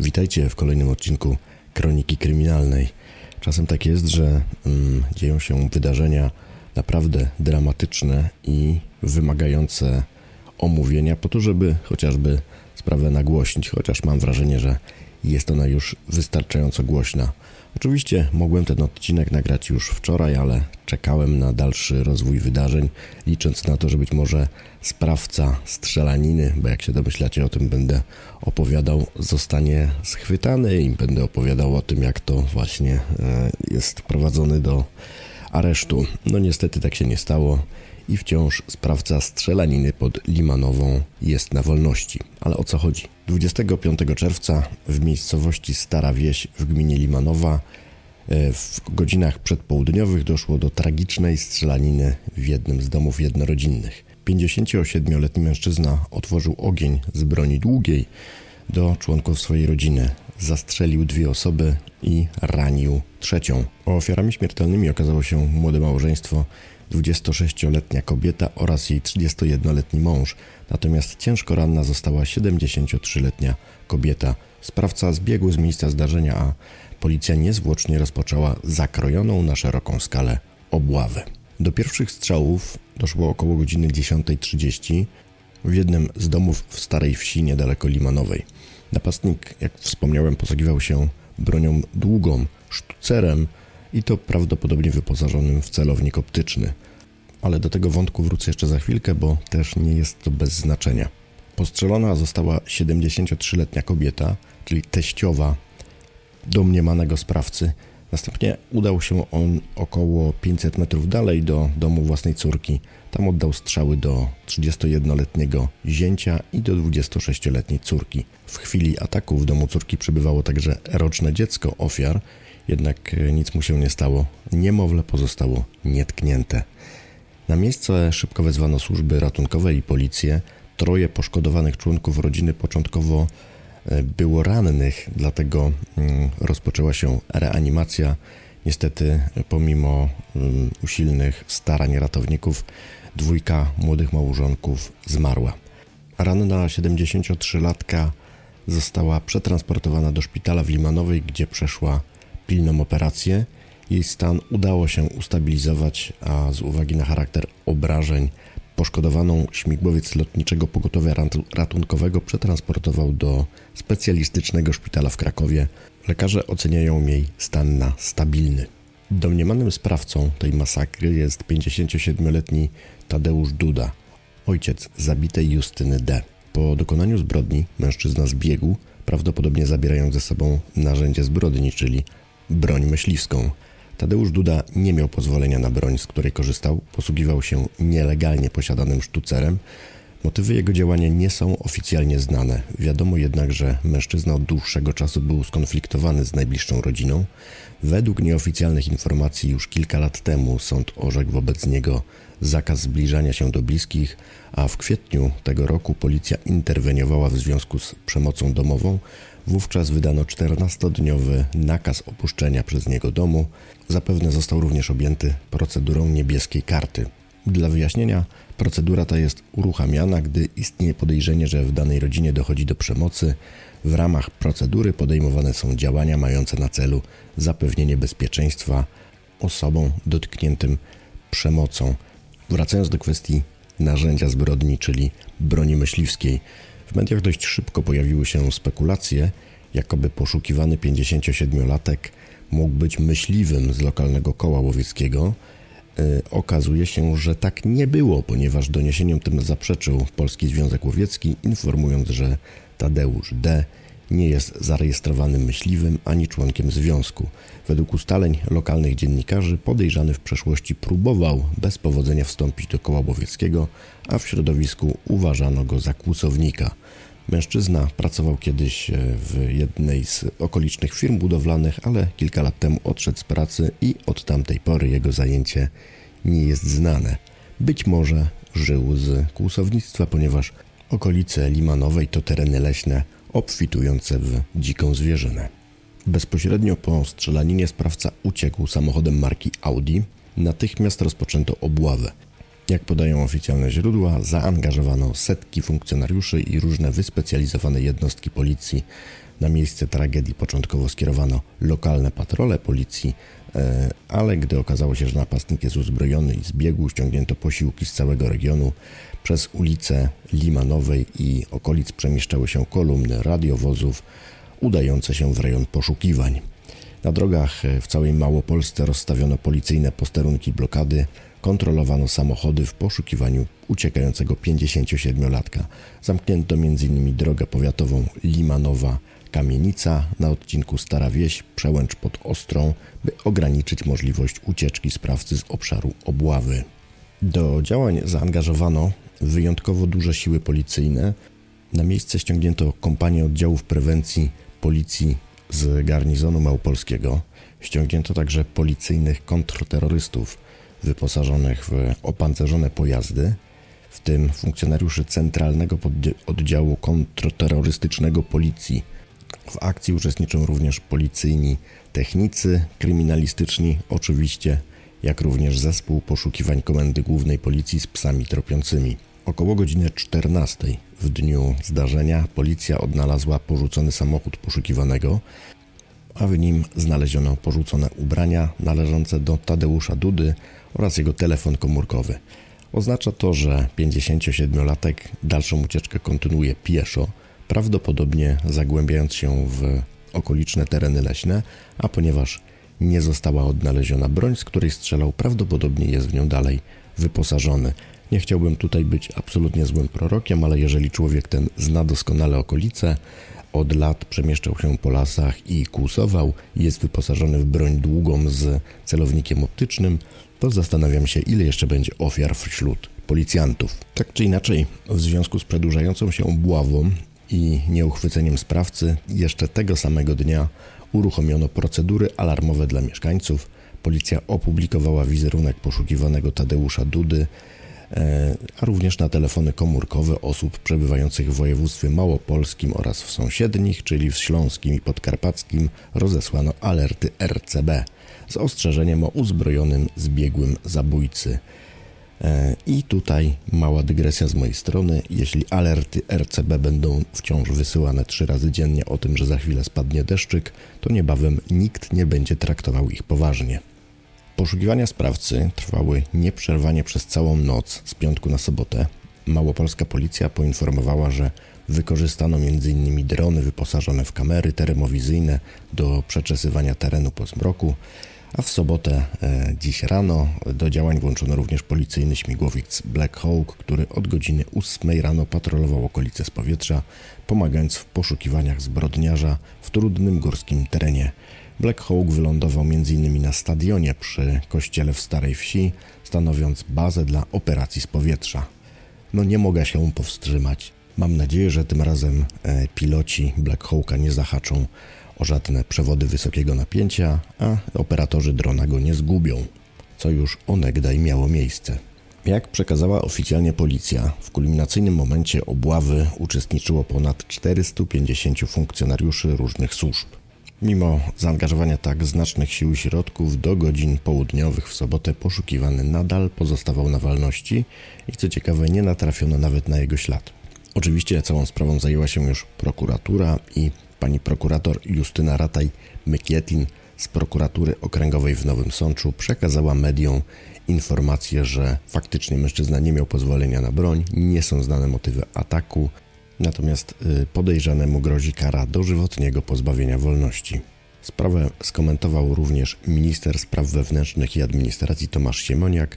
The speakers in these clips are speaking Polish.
Witajcie w kolejnym odcinku Kroniki Kryminalnej. Czasem tak jest, że mm, dzieją się wydarzenia naprawdę dramatyczne i wymagające omówienia, po to, żeby chociażby sprawę nagłośnić, chociaż mam wrażenie, że jest ona już wystarczająco głośna. Oczywiście mogłem ten odcinek nagrać już wczoraj, ale czekałem na dalszy rozwój wydarzeń, licząc na to, że być może sprawca strzelaniny, bo jak się domyślacie o tym będę opowiadał, zostanie schwytany i będę opowiadał o tym, jak to właśnie e, jest prowadzony do aresztu. No niestety tak się nie stało i wciąż sprawca strzelaniny pod Limanową jest na wolności. Ale o co chodzi? 25 czerwca w miejscowości Stara Wieś w gminie Limanowa w godzinach przedpołudniowych doszło do tragicznej strzelaniny w jednym z domów jednorodzinnych. 57-letni mężczyzna otworzył ogień z broni długiej do członków swojej rodziny. Zastrzelił dwie osoby i ranił trzecią. Ofiarami śmiertelnymi okazało się młode małżeństwo 26-letnia kobieta oraz jej 31-letni mąż, natomiast ciężko ranna została 73-letnia kobieta. Sprawca zbiegł z miejsca zdarzenia, a policja niezwłocznie rozpoczęła zakrojoną na szeroką skalę obławę. Do pierwszych strzałów doszło około godziny 10.30 w jednym z domów w Starej Wsi niedaleko Limanowej. Napastnik, jak wspomniałem, posługiwał się bronią długą, sztucerem i to prawdopodobnie wyposażonym w celownik optyczny. Ale do tego wątku wrócę jeszcze za chwilkę, bo też nie jest to bez znaczenia. Postrzelona została 73-letnia kobieta, czyli teściowa domniemanego sprawcy. Następnie udał się on około 500 metrów dalej do domu własnej córki. Tam oddał strzały do 31-letniego zięcia i do 26-letniej córki. W chwili ataku w domu córki przebywało także roczne dziecko ofiar, jednak e, nic mu się nie stało. Niemowlę pozostało nietknięte. Na miejsce szybko wezwano służby ratunkowe i policję. Troje poszkodowanych członków rodziny początkowo było rannych, dlatego mm, rozpoczęła się reanimacja. Niestety, pomimo mm, usilnych starań ratowników, dwójka młodych małżonków zmarła. Ranna 73-latka została przetransportowana do szpitala w Limanowej, gdzie przeszła pilną operację. Jej stan udało się ustabilizować, a z uwagi na charakter obrażeń poszkodowaną śmigłowiec lotniczego pogotowia ratunkowego przetransportował do specjalistycznego szpitala w Krakowie. Lekarze oceniają jej stan na stabilny. Domniemanym sprawcą tej masakry jest 57-letni Tadeusz Duda, ojciec zabitej Justyny D. Po dokonaniu zbrodni mężczyzna zbiegł, prawdopodobnie zabierając ze sobą narzędzie zbrodni, czyli broń myśliwską. Tadeusz Duda nie miał pozwolenia na broń, z której korzystał, posługiwał się nielegalnie posiadanym sztucerem. Motywy jego działania nie są oficjalnie znane. Wiadomo jednak, że mężczyzna od dłuższego czasu był skonfliktowany z najbliższą rodziną. Według nieoficjalnych informacji już kilka lat temu sąd orzekł wobec niego zakaz zbliżania się do bliskich, a w kwietniu tego roku policja interweniowała w związku z przemocą domową. Wówczas wydano 14-dniowy nakaz opuszczenia przez niego domu. Zapewne został również objęty procedurą niebieskiej karty. Dla wyjaśnienia, procedura ta jest uruchamiana, gdy istnieje podejrzenie, że w danej rodzinie dochodzi do przemocy. W ramach procedury podejmowane są działania mające na celu zapewnienie bezpieczeństwa osobom dotkniętym przemocą. Wracając do kwestii narzędzia zbrodni, czyli broni myśliwskiej, w mediach dość szybko pojawiły się spekulacje, jakoby poszukiwany 57-latek mógł być myśliwym z lokalnego koła łowieckiego. Yy, okazuje się, że tak nie było, ponieważ doniesieniom tym zaprzeczył Polski Związek Łowiecki, informując, że Tadeusz D nie jest zarejestrowanym myśliwym ani członkiem związku. Według ustaleń lokalnych dziennikarzy podejrzany w przeszłości próbował bez powodzenia wstąpić do koła łowieckiego, a w środowisku uważano go za kłusownika. Mężczyzna pracował kiedyś e, w jednej z okolicznych firm budowlanych, ale kilka lat temu odszedł z pracy i od tamtej pory jego zajęcie nie jest znane. Być może żył z kłusownictwa, ponieważ okolice Limanowej to tereny leśne obfitujące w dziką zwierzynę. Bezpośrednio po strzelaninie sprawca uciekł samochodem marki Audi. Natychmiast rozpoczęto obławę. Jak podają oficjalne źródła, zaangażowano setki funkcjonariuszy i różne wyspecjalizowane jednostki policji. Na miejsce tragedii początkowo skierowano lokalne patrole policji, e, ale gdy okazało się, że napastnik jest uzbrojony i zbiegł, ściągnięto posiłki z całego regionu. Przez ulice Limanowej i okolic przemieszczały się kolumny radiowozów udające się w rejon poszukiwań. Na drogach e, w całej Małopolsce rozstawiono policyjne posterunki blokady, kontrolowano samochody w poszukiwaniu uciekającego 57-latka. Zamknięto m.in. drogę powiatową Limanowa-Kamienica na odcinku Stara Wieś, Przełęcz pod Ostrą, by ograniczyć możliwość ucieczki sprawcy z obszaru obławy. Do działań zaangażowano wyjątkowo duże siły policyjne. Na miejsce ściągnięto kompanię oddziałów prewencji policji z garnizonu małopolskiego. Ściągnięto także policyjnych kontrterrorystów wyposażonych w opancerzone pojazdy, w tym funkcjonariuszy Centralnego Oddziału Kontrterrorystycznego Policji. W akcji uczestniczą również policyjni technicy, kryminalistyczni, oczywiście, jak również zespół poszukiwań Komendy Głównej Policji z psami tropiącymi. Około godziny 14 w dniu zdarzenia policja odnalazła porzucony samochód poszukiwanego, a w nim znaleziono porzucone ubrania należące do Tadeusza Dudy oraz jego telefon komórkowy. Oznacza to, że 57-latek dalszą ucieczkę kontynuuje pieszo, prawdopodobnie zagłębiając się w okoliczne tereny leśne, a ponieważ nie została odnaleziona broń, z której strzelał, prawdopodobnie jest w nią dalej wyposażony. Nie chciałbym tutaj być absolutnie złym prorokiem, ale jeżeli człowiek ten zna doskonale okolice, od lat przemieszczał się po lasach i kłusował, jest wyposażony w broń długą z celownikiem optycznym, to zastanawiam się, ile jeszcze będzie ofiar wśród policjantów. Tak czy inaczej, w związku z przedłużającą się obławą i nieuchwyceniem sprawcy, jeszcze tego samego dnia uruchomiono procedury alarmowe dla mieszkańców. Policja opublikowała wizerunek poszukiwanego Tadeusza Dudy, a również na telefony komórkowe osób przebywających w województwie małopolskim oraz w sąsiednich, czyli w śląskim i podkarpackim, rozesłano alerty RCB z ostrzeżeniem o uzbrojonym, zbiegłym zabójcy. E, I tutaj mała dygresja z mojej strony. Jeśli alerty RCB będą wciąż wysyłane trzy razy dziennie o tym, że za chwilę spadnie deszczyk, to niebawem nikt nie będzie traktował ich poważnie. Poszukiwania sprawcy trwały nieprzerwanie przez całą noc z piątku na sobotę. Małopolska policja poinformowała, że wykorzystano m.in. drony wyposażone w kamery termowizyjne do przeczesywania terenu po zmroku, a w sobotę, e, dziś rano, do działań włączono również policyjny śmigłowiec Black Hawk, który od godziny 8 rano patrolował okolice z powietrza, pomagając w poszukiwaniach zbrodniarza w trudnym górskim terenie. Black Hawk wylądował m.in. na stadionie przy kościele w Starej Wsi, stanowiąc bazę dla operacji z powietrza. No nie mogę się powstrzymać. Mam nadzieję, że tym razem e, piloci Black Hawka nie zahaczą o żadne przewody wysokiego napięcia, a operatorzy drona go nie zgubią, co już onegdaj miało miejsce. Jak przekazała oficjalnie policja, w kulminacyjnym momencie obławy uczestniczyło ponad 450 funkcjonariuszy różnych służb. Mimo zaangażowania tak znacznych sił i środków, do godzin południowych w sobotę poszukiwany nadal pozostawał na wolności i co ciekawe, nie natrafiono nawet na jego ślad. Oczywiście całą sprawą zajęła się już prokuratura i pani prokurator Justyna Rataj-Mykietin z prokuratury okręgowej w Nowym Sączu przekazała mediom informację, że faktycznie mężczyzna nie miał pozwolenia na broń, nie są znane motywy ataku, natomiast y, podejrzanemu grozi kara dożywotniego pozbawienia wolności. Sprawę skomentował również minister spraw wewnętrznych i administracji Tomasz Siemoniak,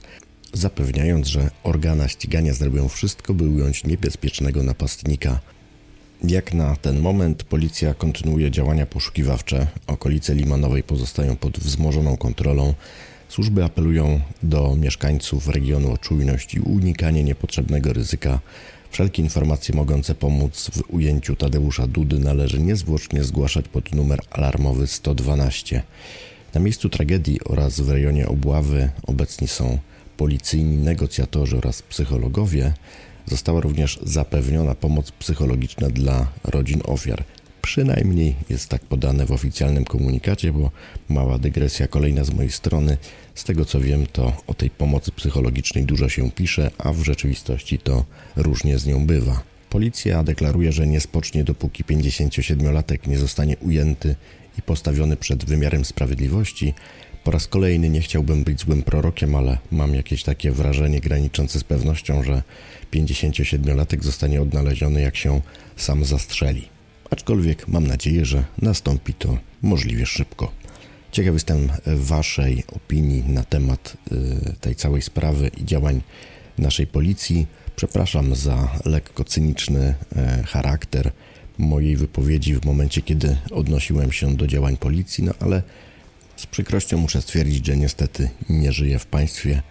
zapewniając, że organa ścigania zrobią wszystko, by ująć niebezpiecznego napastnika. Jak na ten moment policja kontynuuje działania poszukiwawcze, okolice Limanowej pozostają pod wzmożoną kontrolą. Służby apelują do mieszkańców regionu o czujność i unikanie niepotrzebnego ryzyka. Wszelkie informacje mogące pomóc w ujęciu Tadeusza Dudy należy niezwłocznie zgłaszać pod numer alarmowy 112. Na miejscu tragedii oraz w rejonie obławy obecni są policyjni negocjatorzy oraz psychologowie. Została również zapewniona pomoc psychologiczna dla rodzin ofiar. Przynajmniej jest tak podane w oficjalnym komunikacie, bo mała dygresja kolejna z mojej strony. Z tego co wiem, to o tej pomocy psychologicznej dużo się pisze, a w rzeczywistości to różnie z nią bywa. Policja deklaruje, że nie spocznie dopóki 57-latek nie zostanie ujęty i postawiony przed wymiarem sprawiedliwości. Po raz kolejny nie chciałbym być złym prorokiem, ale mam jakieś takie wrażenie graniczące z pewnością, że 57-latek zostanie odnaleziony jak się sam zastrzeli. Aczkolwiek mam nadzieję, że nastąpi to możliwie szybko. Ciekaw jestem Waszej opinii na temat y, tej całej sprawy i działań naszej policji. Przepraszam za lekko cyniczny e, charakter mojej wypowiedzi w momencie, kiedy odnosiłem się do działań policji, no ale z przykrością muszę stwierdzić, że niestety nie żyję w państwie,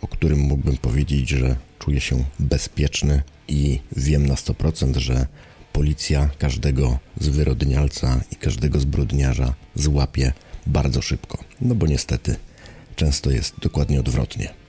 o którym mógłbym powiedzieć, że czuję się bezpieczny i wiem na 100%, że policja każdego zwyrodnialca i każdego zbrodniarza złapie bardzo szybko. No bo niestety często jest dokładnie odwrotnie.